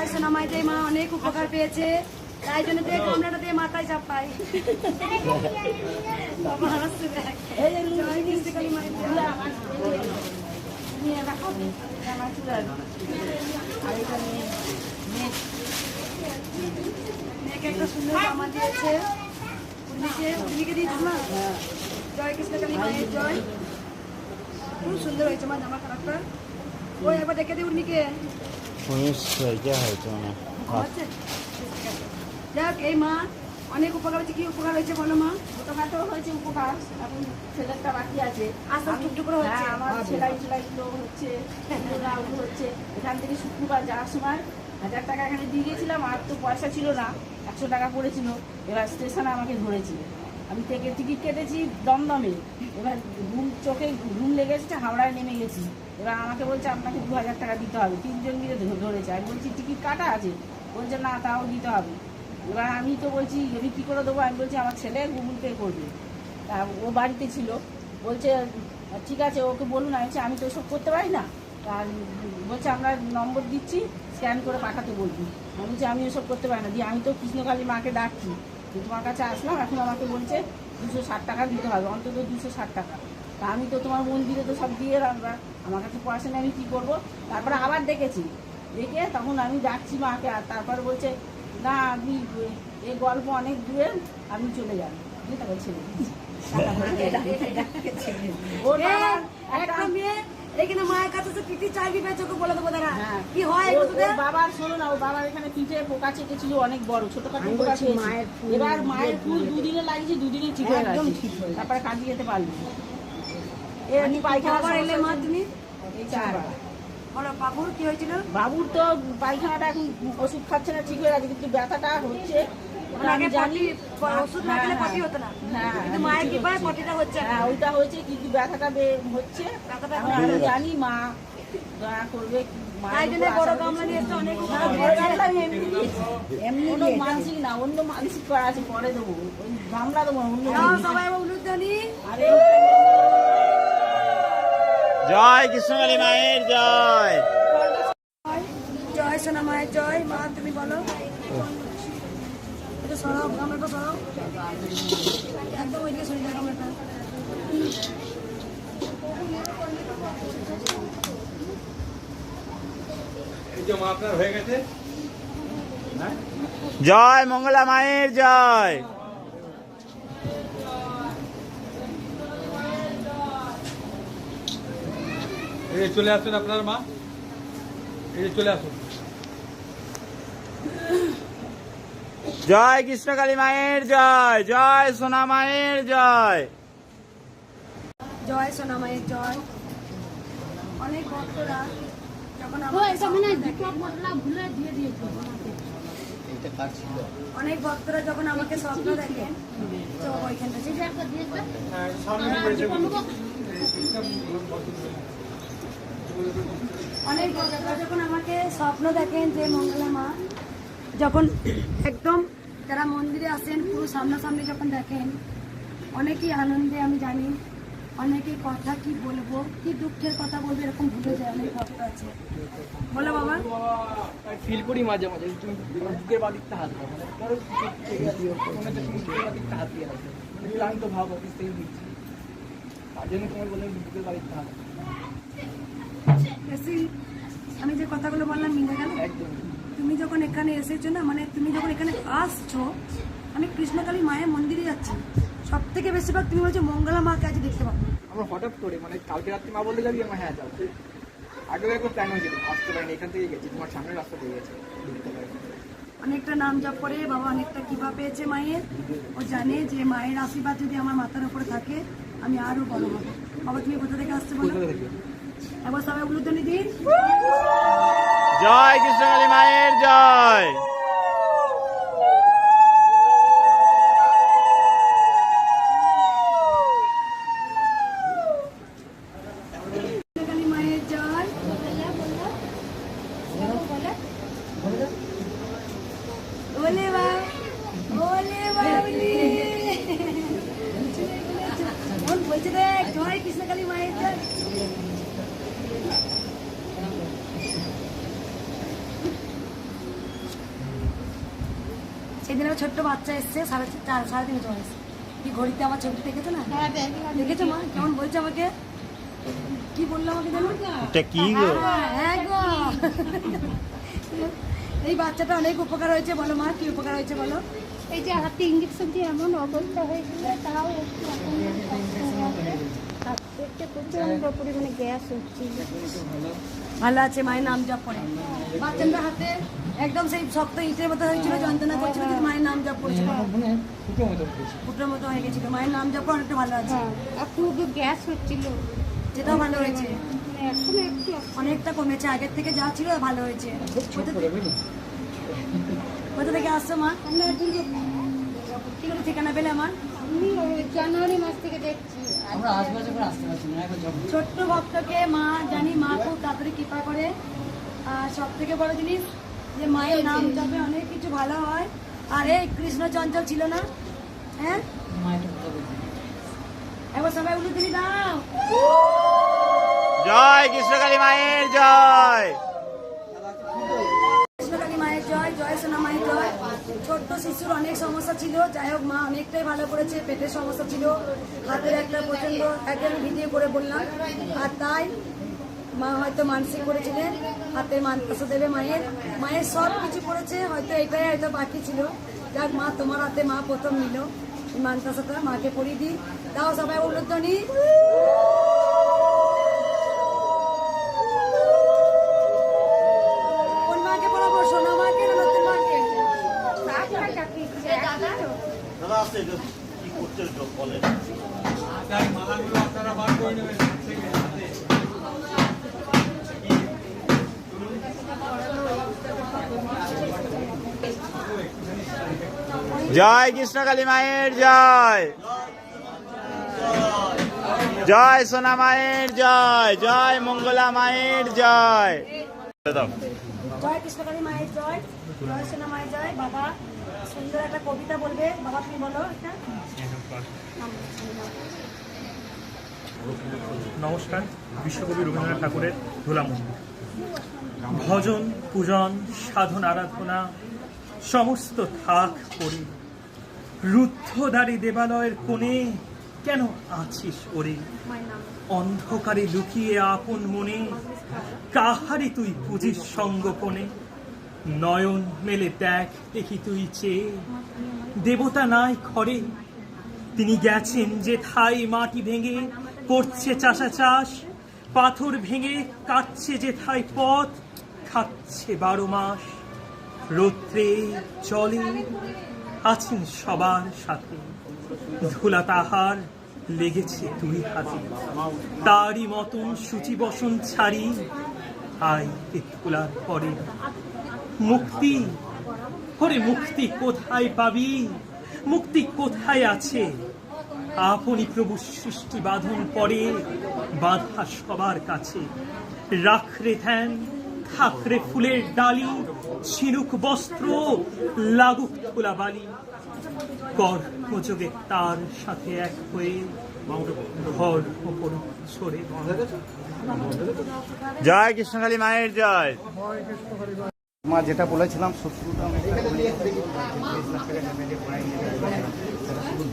জয় সোনামাইতে মা অনেক উপকার পেয়েছে। তাই জন্য তো গামলাটা দিয়ে মাথায় মায়ের জয়। মেয়েকে একটা সুন্দর জামা দিয়েছে। উর্মিকে উর্মিকে দিয়েছ না জয় কৃষ্ণকালী জয়। খুব সুন্দর হয়েছে মা জামা কালারটা। ওই একবার দেখে দিই উর্মিকে। উনিশ হয়েছে হয়তো যাক এই মা অনেক উপকার হয়েছে। কি উপকার হয়েছে বলো মা? ছোটখাটো হয়েছে উপকার এখন ছেলেটা বাকি আছে। আস্তে আস্তে টুকটুক করে হচ্ছে। হ্যাঁ, আমার সেলাই সেলাই হচ্ছে হচ্ছে। এখান থেকে শুক্রবার যাওয়ার সময় হাজার টাকা এখানে দিয়ে গেছিলাম আর তো পয়সা ছিল না একশো টাকা পড়েছিল। এবার স্টেশনে আমাকে ধরেছিল আমি থেকে টিকিট কেটেছি দমদমে। এবার ঘুম চোখে ঘুম লেগেছে হাওড়ায় নেমে গেছি। এবার আমাকে বলছে, আপনাকে দু হাজার টাকা দিতে হবে। তিনজন মিলে ধরেছে। আমি বলছি, টিকিট কাটা আছে? বলছে, না, তাও দিতে হবে। এবার আমি তো বলছি, আমি কী করে দেবো? আমি বলছি, আমার ছেলে গুগল পে করবে। তা ও বাড়িতে ছিল। বলছে, ঠিক আছে, ওকে বলুন। আমি আমি তো ওসব করতে পারি না। আর বলছে, আমরা নম্বর দিচ্ছি, স্ক্যান করে পাঠাতে বলবি। আমি বলছি, আমি ওসব করতে পারি না। দিয়ে আমি তো কৃষ্ণকালী মাকে ডাকছি। তোমার কাছে আসলাম, এখন আমাকে বলছে, দুশো ষাট টাকা দিতে হবে। অন্তত দুশো ষাট টাকা। তা আমি তো তোমার মন্দিরে তো সব দিয়ে রাখবা আমার কাছে পয়সা নেই আমি কী করব? তারপরে আবার দেখেছি। দেখে তখন আমি ডাকছি মাকে আর তারপরে বলছে না আপনি এই গল্প অনেক দূরে আপনি চলে যান দিয়ে তারপর ছেড়ে এখানে মায়ের কাছে তো পিটি চাইবি বলে দেবো দাঁড়া হ্যাঁ। কি হয় বাবার শোনো না বাবার এখানে পিঠে পোকা চেটেছিল অনেক বড় ছোটখাটো পোকা চেয়েছে এবার মায়ের ফুল দুদিনে লাগিয়েছে দুদিনে ঠিক হয়ে গেছে। তারপরে কাজে যেতে পারলি। বাবুর হয়েছিল? বাবুর তো পায়খানাটা এখন ওষুধ খাচ্ছে না ঠিক হয়ে গেছে কিন্তু ব্যথাটা হচ্ছে। ওইটা হয়েছে কিন্তু ব্যথাটা বে- হচ্ছে। আমি জানি মা দয়া করবে মানসিক না অন্য মানসিক করা আছে পরে দেবো। গামলা দেবো অন্য সবাই উলুদানি আরে জয় কৃষ্ণকালী মায়ের জয়। জয় সোনা মায়ের জয়। মা তুমি বলো। এটা সরাও একদম ওইদিকে সরিয়ে দাও হয়ে হ্যাঁ? জয় মঙ্গলা মায়ের জয়। এই চলে আসুন আপনার মা। এই যে চলে আসুন। জয় কৃষ্ণকালী মায়ের জয় জয় সোনা মায়ের জয়। জয় সোনা মায়ের জয়। অনেক ভক্তরা যখন আমাকে। অনেক ভক্তরা যখন আমাকে স্বপ্ন দেখেন তো ওইখানটা অনেক যখন আমাকে স্বপ্ন দেখেন যে মঙ্গলা মা, যখন একদম যারা মন্দিরে আসেন, পুরো সামনাসামনি যখন দেখেন, অনেকেই আনন্দে, আমি জানি অনেকে কথা কি বলব, কি দুঃখের কথা বলব, এরকম ভুলে যায়, অনেক ভক্ত আছে। বলো বাবা। ফিল করি মাঝে মাঝে বুকের বাদিকটা হাত দাও। মানে ধরো মনে হচ্ছে তুমি বুকের বাদিকটা হাত দিয়ে রাখো মানে ক্লান্ত ভাব অফিস থেকে দিচ্ছি। তার জন্য তোমার বলে বুকের বাদিকটা হাত আমি কথাগুলো বললাম মিলে গেল? তুমি যখন এখানে এসেছ না মানে তুমি যখন এখানে আসছো আমি কৃষ্ণকালী মায়ের মন্দিরে যাচ্ছি। সব থেকে বেশিরভাগ তুমি বলছো মঙ্গলা মাকে আজ দেখতে পাবো। আমরা হঠাৎ করে মানে কালকে রাত্রে মা বলতে যাবি আমার হ্যাঁ যাব আগেও একবার প্ল্যান হয়েছিল আসতে পারিনি এখান থেকে গেছি তোমার সামনে রাস্তা পেয়ে গেছে অনেকটা নাম জপ করে বাবা অনেকটা কৃপা পেয়েছে মায়ের। ও জানে যে মায়ের আশীর্বাদ যদি আমার মাথার উপরে থাকে আমি আরও বড় হব। বাবা তুমি কোথা থেকে আসতে বলো? একবার সবাই উলুধ্বনি দিন জয় কৃষ্ণকালী মায়ের জয় কৃষ্ণকালী মায়ের জয় ওলে বা ওলে বাবলি মন বলছে দেখ জয় কৃষ্ণকালী মায়ের জয় সেদিন আমার ছোট্ট বাচ্চা এসছে সাড়ে চার সাড়ে তিন বছর বয়স। কি ঘড়িতে আমার ছবি দেখেছ না? দেখেছ। মা? কেমন বলছে আমাকে? কি বলল আমাকে জানো? এটা কি গো? হ্যাঁ গো। এই বাচ্চাটা অনেক উপকার হয়েছে বলো মা কি উপকার হয়েছে বলো? এই যে হাতে ইঞ্জেকশন দিয়ে এমন অবস্থা হয়েছিল তাও একটু প্রচণ্ড পরিমাণে গ্যাস হচ্ছিল ভালো আছে মায়ের নাম জপ করে। বাচ্চাটা হাতে একদম সেই শক্ত ইটের মতো হয়েছিল যন্ত্রণা করছিল কিন্তু মায়ের নাম জপ করেছিল। ফুটো মতো ফুটোর মতো হয়ে গেছিল মায়ের নাম জপ অনেকটা ভালো আছে। হ্যাঁ আর খুব গ্যাস হচ্ছিল। যেটাও ভালো হয়েছে। মানে অনেকটা কমেছে আগের থেকে যা ছিল ভালো হয়েছে। কোথা থেকে- আসছো মা? কি করে ঠিকানা পেলে আমার? জানুয়ারি মাস থেকে দেখছি। ছোট্ট ভক্তকে মা জানি মা খুব তাড়াতাড়ি কৃপা করে। আর সব থেকে বড় জিনিস যে মায়ের নাম জপে অনেক কিছু ভালো হয়। আর এই কৃষ্ণ চঞ্চল ছিল না? হ্যাঁ? এবার সবাই উলু দিলি দাও। জয় কৃষ্ণকালী মায়ের জয়। কৃষ্ণকালী মায়ের জয় জয় সোনা মায়ের জয়। ছোট্ট শিশুর অনেক সমস্যা ছিল। যাই হোক মা অনেকটাই ভালো করেছে পেটের সমস্যা ছিল। হাতের একটা প্রচণ্ড একটা ভিডিও করে বললাম। আর তাই মা হয়তো মানসিক করেছিলেন হাতে মানকাসা দেবে মায়ের মায়ের সব কিছু করেছে হয়তো এটাই হয়তো বাকি ছিল। যাক মা তোমার হাতে মা প্রথম নিল। এই মানকাসাটা মাকে পরিয়ে দিই। তাও সবাই উল্লধ্বনি কোন মাকে পড়াবো মাকে না নতুন মাকে? তাই আপনারা বার করে নেবেন থেকে কৃষ্ণ কালী মায়ের জয়। জয় সোনা মায়ের জয় জয় মঙ্গলা মায়ের জয়। জয় কৃষ্ণকালী মায়ের জয় জয় সোনা মায়ের জয়। বাবা, সুন্দর একটা কবিতা বলবে। বাবা, তুমি বলো একটা নমস্কার, বিশ্বকবি রবীন্দ্রনাথ ঠাকুরের ধুলা মন্দির ভজন, পূজন, সাধন, আরাধনা, সমস্ত থাক করি রুদ্ধদ্বারি দেবালয়ের কোণে কেন আছিস ওরে? অন্ধকারে লুকিয়ে আপন মনে কাহারি তুই পুজিস সঙ্গপনে? নয়ন মেলে দেখ দেখি তুই চেয়ে দেবতা নাই খরে তিনি গেছেন যে থাই মাটি ভেঙে করছে চাষা চাষ, পাথর ভেঙে কাটছে যে থাই পথ, খাচ্ছে বারো মাস। রৌদ্রে জলে আছেন সবার সাথে। ধুলা তাহার লেগেছে দুই হাতে। তারই মতন সূচি বসন ছাড়ি, আই ধুলার পরে। মুক্তি? ওরে মুক্তি কোথায় পাবি? মুক্তি কোথায় আছে? আপনি প্রভু সৃষ্টি বাঁধন পরে বাধা সবার কাছে। রাখরে ধ্যান থাকরে ফুলের ডালি ছিনুক বস্ত্র লাগুক থোলা বালি। কর্মযোগে তার সাথে এক হয়ে ঘর ওপর ছড়ে জয় কৃষ্ণকালী মায়ের জয়। মা যেটা বলেছিলাম শত্রুটা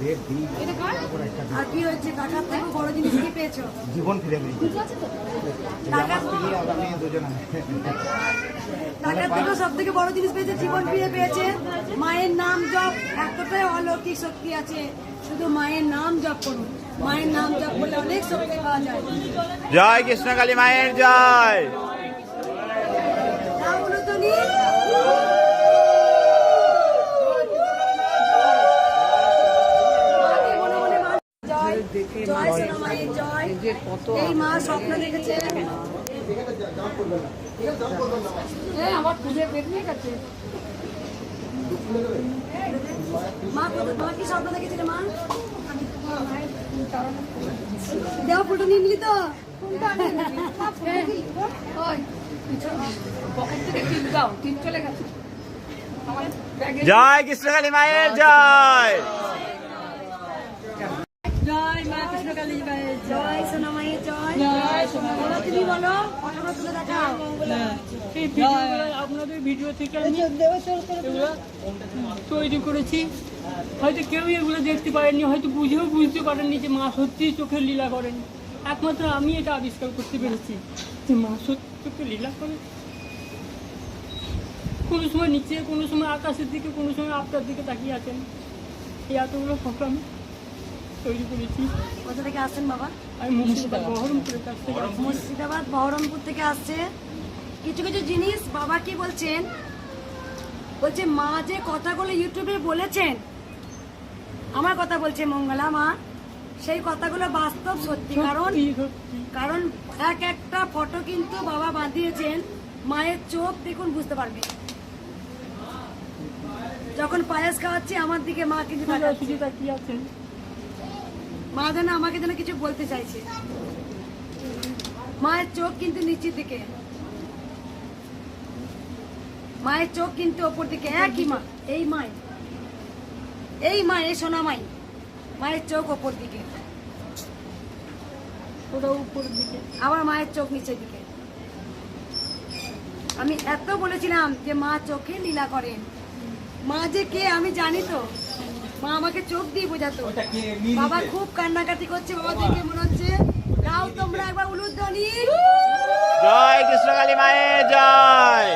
দেড় দিন আর কি হয়েছে? টাকার থেকে বড় জিনিস কি পেয়েছ? জীবন ফিরে পেয়েছি। টাকার থেকে সব থেকে বড় জিনিস পেয়েছে? জীবন ফিরে পেয়েছে। মায়ের নাম জপ এতটাই অলৌকিক শক্তি আছে। শুধু মায়ের নাম জপ করুন। মায়ের নাম জপ করলে অনেক শক্তি পাওয়া যায়। জয় কৃষ্ণকালী মায়ের জয়। জয়। জয় সোনা জয়। এই মা স্বপ্ন দেখেছে। আমার খুঁজে পেট গেছে। মা মা কি স্বপ্ন দেখেছিল মা? দেওয়া ফুটো নিয়ে নিলি তো? জয় কৃষ্ণকালী মায়ের জয় জয় মা কৃষ্ণকালী জয় জয় সোনা মায়ের জয় জয় সোনা তুমি বলো তুলে দেখাও। এই আপনাদের ভিডিও থেকে আমি তৈরি করেছি। হয়তো কেউ এগুলো দেখতে পারেননি হয়তো বুঝেও বুঝতে পারেননি যে মা সত্যিই চোখের লীলা করেন। একমাত্র আমি এটা আবিষ্কার করতে পেরেছি যে মা সত্যি চোখে লীলা করেন। কোনো সময় নিচে কোনো সময় আকাশের দিকে কোনো সময় আপনার দিকে তাকিয়ে আছেন। এই এতগুলো ফটো আমি তৈরি করেছি। কোথা থেকে আসছেন বাবা? আমি মুর্শিদাবাদ। বহরমপুরের কাছ থেকে মুর্শিদাবাদ বহরমপুর থেকে আসছে। কিছু কিছু জিনিস বাবা কি বলছেন? বলছে মা যে কথাগুলো ইউটিউবে বলেছেন আমার কথা বলছে মঙ্গলা মা সেই কথাগুলো বাস্তব সত্যি। কারণ কারণ এক একটা ফটো কিন্তু বাবা বাঁধিয়েছেন মায়ের চোখ দেখুন বুঝতে পারবে। যখন পায়েস খাওয়াচ্ছি আমার দিকে মা কিন্তু তাকিয়ে আছেন? মা যেন আমাকে যেন কিছু বলতে চাইছে। মায়ের চোখ কিন্তু নিচের দিকে। মায়ের চোখ কিন্তু ওপর দিকে। একই মা এই মাই এই মা এই সোনা মাই মায়ের চোখ ওপর দিকে। ওটা উপরের দিকে। আবার মায়ের চোখ নিচের দিকে। আমি এত বলেছিলাম যে মা চোখে লীলা করেন। মা যে কে আমি জানি তো। মা আমাকে চোখ দিয়ে বোঝাতো। বাবা খুব কান্নাকাটি করছে বাবা দেখে মনে হচ্ছে তাও তোমরা একবার উলুধ্বনি। জয় কৃষ্ণকালী মায়ের জয়।